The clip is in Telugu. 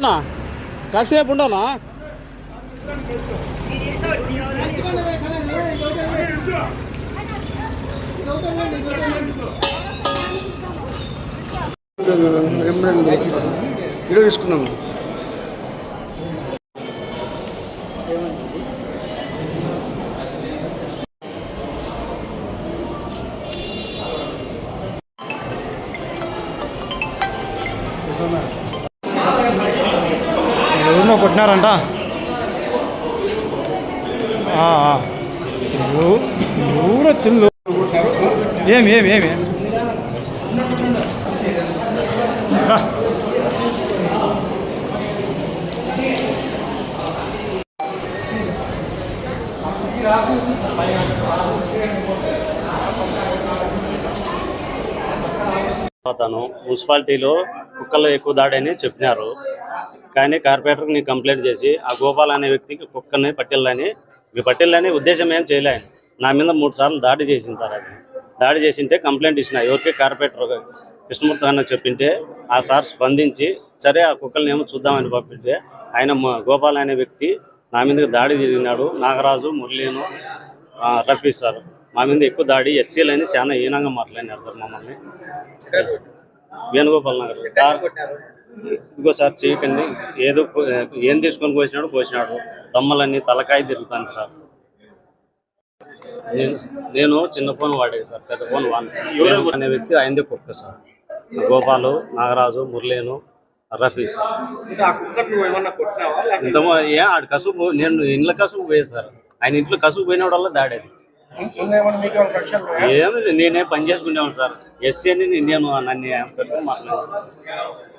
అన్నా, కాసేపు ఉండనా? వీడియో తీసుకున్నాము ఎవరినో కొట్టినారంట. ఎవరో తిల్లు. ఏమి ఏమి ఏమి? రా. తను మున్సిపాలిటీలో కుక్కలు ఎక్కువ దాడని చెప్పినారు. కానీ కార్పొరేటర్కి నేను కంప్లైంట్ చేసి ఆ గోపాల్ అనే వ్యక్తికి కుక్కని పట్టిల్లని మీ పట్టిల్లని ఉద్దేశం ఏం చేయలేదు నా మీద మూడు సార్లు దాడి చేసింది సార్ అది దాడి చేసింటే కంప్లైంట్ ఇచ్చిన. ఓకే కార్పొరేటర్ కృష్ణమూర్తి అన్న చెప్పింటే ఆ సార్ స్పందించి సరే ఆ కుక్కల్ని ఏమో చూద్దామని పంపితే ఆయన గోపాల్ అనే వ్యక్తి నా మీద దాడి తిరిగినాడు. నాగరాజు మురళీను రఫీ సార్ మా మీద ఎక్కువ దాడి ఎస్సీలని చాలా హీనంగా మాట్లాడినారు సార్ మమ్మల్ని. వేణుగోపాల్ నగర్. సార్ ఇదిగో సార్ చేయకండి ఏదో ఏం తీసుకొని పోసినాడు పోసినాడు. దమ్మలన్నీ తలకాయ తిరుగుతాను సార్. నేను నేను చిన్న ఫోన్ వాడేది సార్ పెద్ద ఫోన్ వాడిన. అనే వ్యక్తి ఆయనదే కుక్క సార్. గోపాలు నాగరాజు మురళీను రఫీ సార్. ఇంత ఏ ఆడు కసుపు నేను ఇంట్లో కసుపు పోయేది సార్. ఆయన ఇంట్లో కసుపు పోయినోడల్లా దాడేది. ఏమి నేనే పని చేసుకునేవాడు సార్. ఎస్సీ అని నేను నన్ను పెట్టుకుని మాట్లాడాను